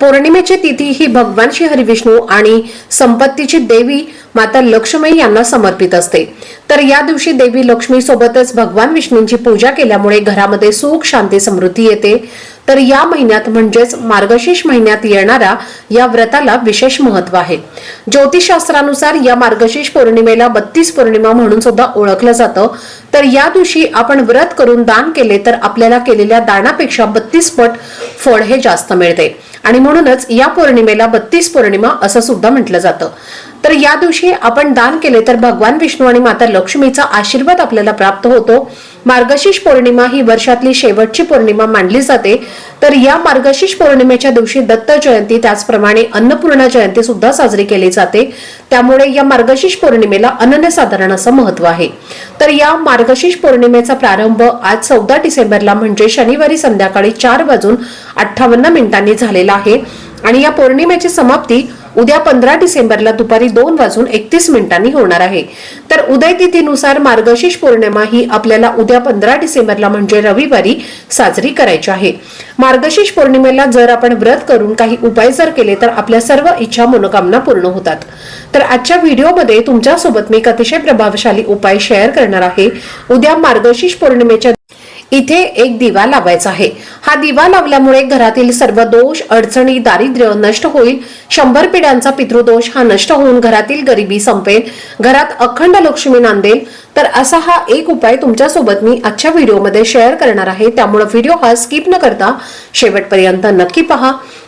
पौर्णिमेची तिथी ही भगवान श्री हरिविष्णू आणि संपत्तीची देवी माता लक्ष्मी यांना समर्पित असते. तर या दिवशी देवी लक्ष्मी सोबतच भगवान विष्णूंची पूजा केल्यामुळे घरामध्ये सुख शांती समृद्धी येते. तर या महिन्यात म्हणजेच मार्गशीर्ष महिन्यात येणाऱ्या या व्रताला विशेष महत्त्व आहे. ज्योतिषशास्त्रानुसार या मार्गशीर्ष पौर्णिमेला बत्तीस पौर्णिमा म्हणून सुद्धा ओळखलं जातं. तर या दिवशी आपण व्रत करून दान केले तर आपल्याला केलेल्या दानापेक्षा बत्तीस पट फळ हे जास्त मिळते. आणि म्हणूनच या पौर्णिमेला बत्तीस पौर्णिमा असं सुद्धा म्हटलं जातं. तर या दिवशी आपण दान केले तर भगवान विष्णू आणि माता लक्ष्मीचा आशीर्वाद आपल्याला प्राप्त होतो. मार्गशीर्ष पौर्णिमा ही वर्षातली शेवटची पौर्णिमा मानली जाते. तर या मार्गशीर्ष पौर्णिमेच्या दिवशी दत्त जयंती त्याचप्रमाणे अन्नपूर्णा जयंती सुद्धा साजरी केली जाते. त्यामुळे या मार्गशीर्ष पौर्णिमेला अनन्यसाधारण असं महत्त्व आहे. तर या मार्गशीर्ष पौर्णिमेचा प्रारंभ आज चौदा डिसेंबरला म्हणजे शनिवारी संध्याकाळी चार वाजून अठ्ठावन्न मिनिटांनी झालेला आहे. आणि या पौर्णिमेची समाप्ती उद्या पंधरा डिसेंबरला दुपारी दोन वाजून एकतीस मिनिटांनी होणार आहे. तर उदय तिथीनुसार मार्गशीर्ष पौर्णिमा ही आपल्याला उद्या पंधरा डिसेंबरला म्हणजे रविवारी साजरी करायची आहे. मार्गशीर्ष पौर्णिमेला जर आपण व्रत करून काही उपाय जर केले तर आपल्या सर्व इच्छा मनोकामना पूर्ण होतात. तर आजच्या व्हिडिओमध्ये तुमच्यासोबत मी एक अतिशय प्रभावशाली उपाय शेअर करणार आहे. उद्या मार्गशीर्ष पौर्णिमेच्या इथे एक दिवा लावायचा आहे. हा दिवा लावल्यामुळे घरातील सर्व दोष अडचणी दारिद्र्य नष्ट होईल. शंभर पिढ्यांचा पितृदोष हा नष्ट होऊन घरातील गरिबी संपेल. घरात अखंड लक्ष्मी नांदेल. तर असा हा एक उपाय तुमच्यासोबत मी आजच्या व्हिडिओमध्ये शेअर करणार आहे. त्यामुळे व्हिडिओ हा स्किप न करता शेवटपर्यंत नक्की पहा.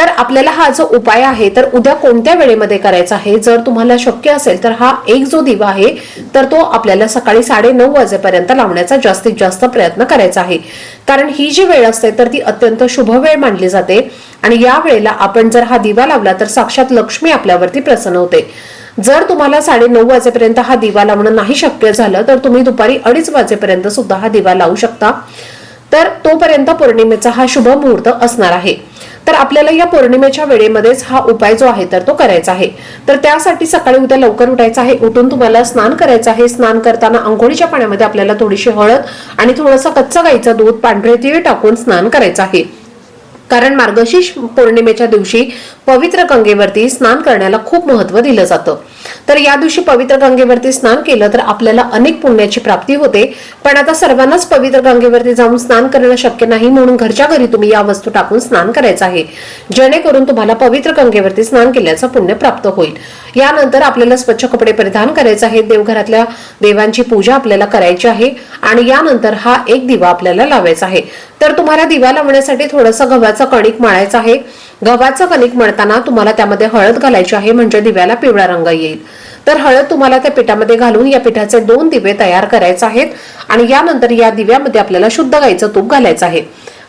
तर आपल्याला हा जो उपाय आहे तर उद्या कोणत्या वेळेमध्ये करायचा आहे? जर तुम्हाला शक्य असेल तर हा एक जो दिवा आहे तर तो आपल्याला सकाळी साडे नऊ वाजेपर्यंत लावण्याचा जास्तीत जास्त प्रयत्न करायचा आहे. कारण ही जी वेळ असते तर ती अत्यंत शुभ वेळ मानली जाते. आणि या वेळेला आपण जर हा दिवा लावला तर साक्षात लक्ष्मी आपल्यावरती प्रसन्न होते. जर तुम्हाला साडे नऊ वाजेपर्यंत हा दिवा लावणं नाही शक्य झालं तर तुम्ही दुपारी अडीच वाजेपर्यंत सुद्धा हा दिवा लावू शकता. तर तोपर्यंत पौर्णिमेचा हा शुभ मुहूर्त असणार आहे. तर आपल्याला या पौर्णिमेच्या वेळेमध्येच हा उपाय जो आहे तर तो करायचा आहे. तर त्यासाठी सकाळी उद्या लवकर उठायचं आहे. उठून तुम्हाला स्नान करायचं आहे. स्नान करताना आंघोळीच्या पाण्यामध्ये आपल्याला थोडीशी हळद आणि थोडंसं कच्चं गाईचं दूध पांढरे तीळ टाकून स्नान करायचं आहे. कारण मार्गशीर्ष पौर्णिमेच्या दिवशी पवित्र गंगेवरती स्नान करण्याला खूप महत्त्व दिलं जातं. तर या दिवशी पवित्र गंगेवरती स्नान केलं तर आपल्याला अनेक पुण्याची प्राप्ती होते. पण आता सर्वांनाच पवित्र गंगेवरती जाऊन स्नान करणं शक्य नाही म्हणून घरच्या घरी तुम्ही या वस्तू टाकून स्नान करायचं आहे. जेणेकरून तुम्हाला पवित्र गंगेवरती स्नान केल्याचं पुण्य प्राप्त होईल. यानंतर आपल्याला स्वच्छ कपडे परिधान करायचे आहेत. देवघरातल्या देवांची पूजा आपल्याला करायची आहे आणि यानंतर हा एक दिवा आपल्याला लावायचा आहे. तर तुम्हाला दिवा लावण्यासाठी थोडंसं गव्हाचं कणिक माळायचा आहे. गव्हाचं कणिक मळताना तुम्हाला त्यामध्ये हळद घालायची आहे म्हणजे दिव्याला पिवळा रंग येईल. तर हळद तुम्हाला त्या पिठामध्ये घालून या पिठाचे दोन दिवे तयार करायचे आहेत आणि यानंतर या दिव्यामध्ये आपल्याला शुद्ध गाईचं तूप घालायचं आहे.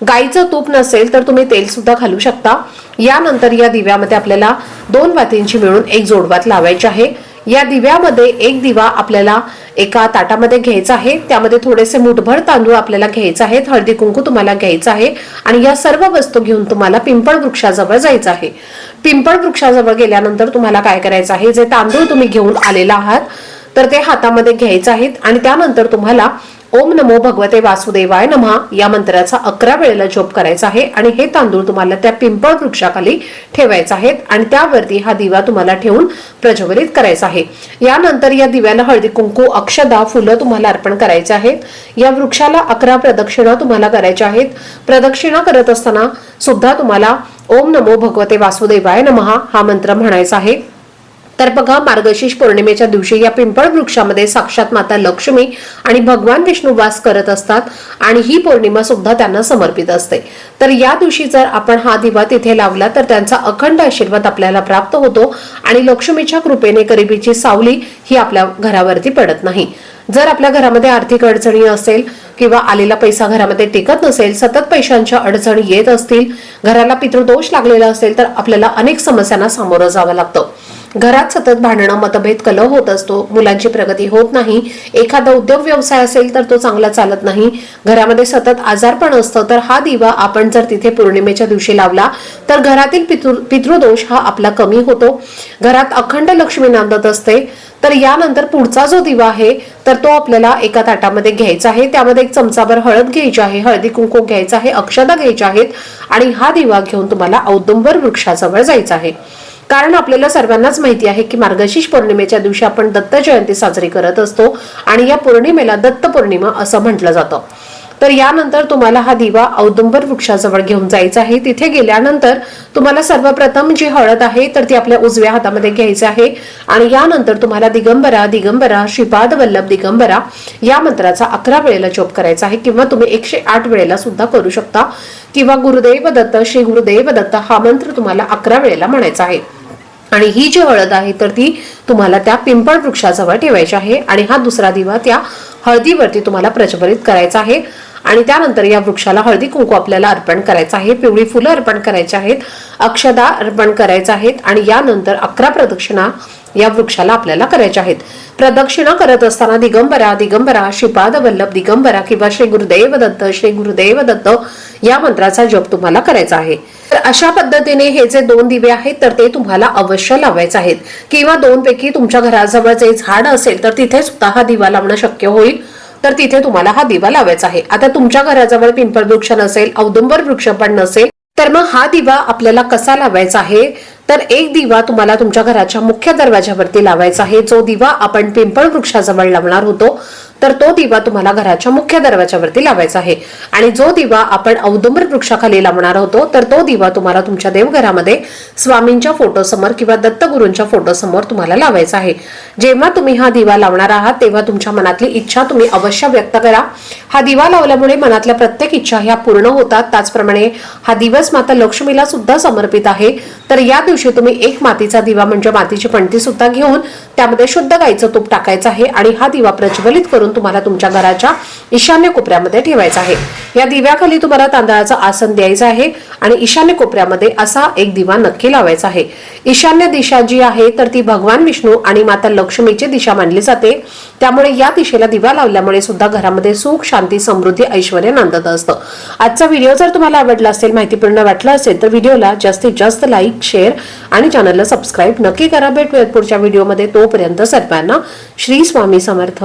गाईचं तूप नसेल तर तुम्ही तेल सुद्धा घालू शकता. यानंतर या दिव्यामध्ये आपल्याला दोन वातींची मिळून एक जोडवात लावायची आहे. या दिव्यामध्ये एक दिवा आपल्याला एका ताटामध्ये घ्यायचा आहे. त्यामध्ये थोडेसे मुठभर तांदूळ आपल्याला घ्यायचे आहेत. हळदी कुंकू तुम्हाला घ्यायचं आहे. आणि या सर्व वस्तू घेऊन तुम्हाला पिंपळ वृक्षाजवळ जायचं आहे. पिंपळ वृक्षाजवळ गेल्यानंतर तुम्हाला काय करायचं आहे? जे तांदूळ तुम्ही घेऊन आलेला आहात तर ते हातामध्ये घ्यायचे आहेत. आणि त्यानंतर तुम्हाला ओम नमो भगवते वासुदेवाय नमः. या मंत्राचा अकरा वेळेला जप करायचा आहे आणि हे तांदूळ तुम्हाला त्या पिंपळ वृक्षाखाली ठेवायचे आहेत आणि त्यावरती हा दिवा तुम्हाला ठेवून प्रज्वलित करायचा आहे. यानंतर या दिव्याला हळदी कुंकू अक्षदा फुलं तुम्हाला अर्पण करायचे आहेत. या वृक्षाला अकरा प्रदक्षिणा तुम्हाला करायच्या आहेत. प्रदक्षिणा करत असताना सुद्धा तुम्हाला ओम नमो भगवते वासुदेवाय नमः हा मंत्र म्हणायचा आहे. तर बघा मार्गशीर्ष पौर्णिमेच्या दिवशी या पिंपळ वृक्षामध्ये साक्षात माता लक्ष्मी आणि भगवान विष्णू वास करत असतात आणि ही पौर्णिमा सुद्धा त्यांना समर्पित असते. तर या दिवशी जर आपण हा दिवा तिथे लावला तर त्यांचा अखंड आशीर्वाद आपल्याला प्राप्त होतो आणि लक्ष्मीच्या कृपेने गरिबीची सावली ही आपल्या घरावरती पडत नाही. जर आपल्या घरामध्ये आर्थिक अडचणी असेल किंवा आलेला पैसा घरामध्ये टिकत नसेल सतत पैशांच्या अडचणी येत असतील घराला पितृदोष लागलेला असेल तर आपल्याला अनेक समस्यांना सामोरं जावं लागतं. घरात सतत भांडणं मतभेद कलह होत असतो. मुलांची प्रगती होत नाही. एखादा उद्योग व्यवसाय असेल तर तो चांगला चालत नाही. घरामध्ये सतत आजारपण असतं तर हा दिवा आपण जर तिथे पौर्णिमेच्या दिवशी लावला तर घरातील पितृ पितृदोष हा आपला कमी होतो. घरात अखंड लक्ष्मी नांदत असते. तर यानंतर पुढचा जो दिवा आहे तर तो आपल्याला एका ताटामध्ये घ्यायचा आहे. त्यामध्ये एक चमचाभर हळद घ्यायची आहे. हळदी कुंकू घ्यायचा आहे. अक्षदा घ्यायच्या आहेत. आणि हा दिवा घेऊन तुम्हाला औदुंबर वृक्षाजवळ जायचा आहे. कारण आपल्याला सर्वांनाच माहिती आहे की मार्गशीर्ष पौर्णिमेच्या दिवशी आपण दत्त जयंती साजरी करत असतो आणि या पौर्णिमेला दत्त पौर्णिमा असं म्हटलं जातं. तर यानंतर तुम्हाला हा दिवा औदुंबर वृक्षाजवळ घेऊन जायचा आहे. तिथे गेल्यानंतर तुम्हाला सर्वप्रथम जी हळद आहे तर ती आपल्या उजव्या हातामध्ये घ्यायची आहे. आणि यानंतर तुम्हाला दिगंबरा दिगंबरा श्रीपाद वल्लभ दिगंबरा या मंत्राचा अकरा वेळेला जप करायचा आहे. किंवा तुम्ही एकशे आठ वेळेला सुद्धा करू शकता. किंवा गुरुदेव दत्त श्री गुरुदेव दत्त हा मंत्र तुम्हाला अकरा वेळेला म्हणायचा आहे. आणि ही जी हळद आहे तर ती तुम्हाला त्या पिंपळ वृक्षाजवळ ठेवायची आहे आणि हा दुसरा दिवा त्या हळदीवरती तुम्हाला प्रज्वलित करायचा आहे. आणि त्यानंतर या वृक्षाला हळदी कुंकू आपल्याला अर्पण करायचं आहे पिवळी फुलं अर्पण करायची आहेत अक्षदा अर्पण करायच्या आहेत आणि यानंतर अकरा प्रदक्षिणा या वृक्षाला आपल्याला करायच्या आहेत. प्रदक्षिणा करत असताना दिगंबरा दिगंबरा श्रीपाद वल्लभ दिगंबरा किंवा श्री गुरुदेव दत्त श्री गुरुदेव दत्त या मंत्राचा जप तुम्हाला करायचा आहे. तर अशा पद्धतीने हे जे दोन दिवे आहेत तर ते तुम्हाला अवश्य लावायचे आहेत. किंवा दोन पैकी तुमच्या घराजवळ जे झाड असेल तर तिथे सुद्धा हा दिवा लावणं शक्य होईल. तर तिथे तुम्हाला हा दिवा लावायचा आहे. आता तुमच्या घराजवळ पिंपळ वृक्ष नसेल औदुंबर वृक्ष पण नसेल तर मग हा दिवा आपल्याला कसा लावायचा आहे? तर एक दिवा तुम्हाला तुमच्या घराच्या मुख्य दरवाजावरती लावायचा आहे. जो दिवा आपण पिंपळ वृक्षाजवळ लावणार होतो तर तो दिवा तुम्हाला घराच्या मुख्य दरवाजावरती लावायचा आहे. आणि जो दिवा आपण औदुंबर वृक्षाखाली लावणार होतो तर तो दिवा तुम्हाला तुमच्या देवघरामध्ये स्वामींच्या फोटोसमोर किंवा दत्तगुरूंच्या फोटोसमोर तुम्हाला लावायचा आहे. जेव्हा तुम्ही हा दिवा लावणार आहात तेव्हा तुमच्या मनातली इच्छा तुम्ही अवश्य व्यक्त करा. हा दिवा लावल्यामुळे मनातल्या प्रत्येक इच्छा ह्या पूर्ण होतात. त्याचप्रमाणे हा दिवस माता लक्ष्मीला सुद्धा समर्पित आहे. तर या दिवशी तुम्ही एक मातीचा दिवा म्हणजे मातीची पणती सुद्धा घेऊन त्यामध्ये शुद्ध गाईचं तूप टाकायचं आहे आणि हा दिवा प्रज्वलित करून करून तुम्हाला तुमच्या घराच्या ईशान्य कोपऱ्यामध्ये ठेवायचा आहे. या दिव्याखाली तुम्हाला तांदळाचं आसन द्यायचं आहे आणि ईशान्य कोपऱ्यामध्ये असा एक दिवा नक्की लावायचा आहे. ईशान्य दिशा जी आहे तर ती भगवान विष्णू आणि माता लक्ष्मीची दिशा मानली जाते. त्यामुळे या दिशेला दिवा लावल्यामुळे सुद्धा घरामध्ये सुख शांती समृद्धी ऐश्वर नांदत असतं. आजचा व्हिडिओ जर तुम्हाला आवडला असेल माहितीपूर्ण वाटला असेल तर व्हिडिओला जास्तीत जास्त लाईक शेअर आणि चॅनलला सबस्क्राईब नक्की करा. भेटूयात पुढच्या व्हिडिओमध्ये. तोपर्यंत सर्वांना श्री स्वामी समर्थ.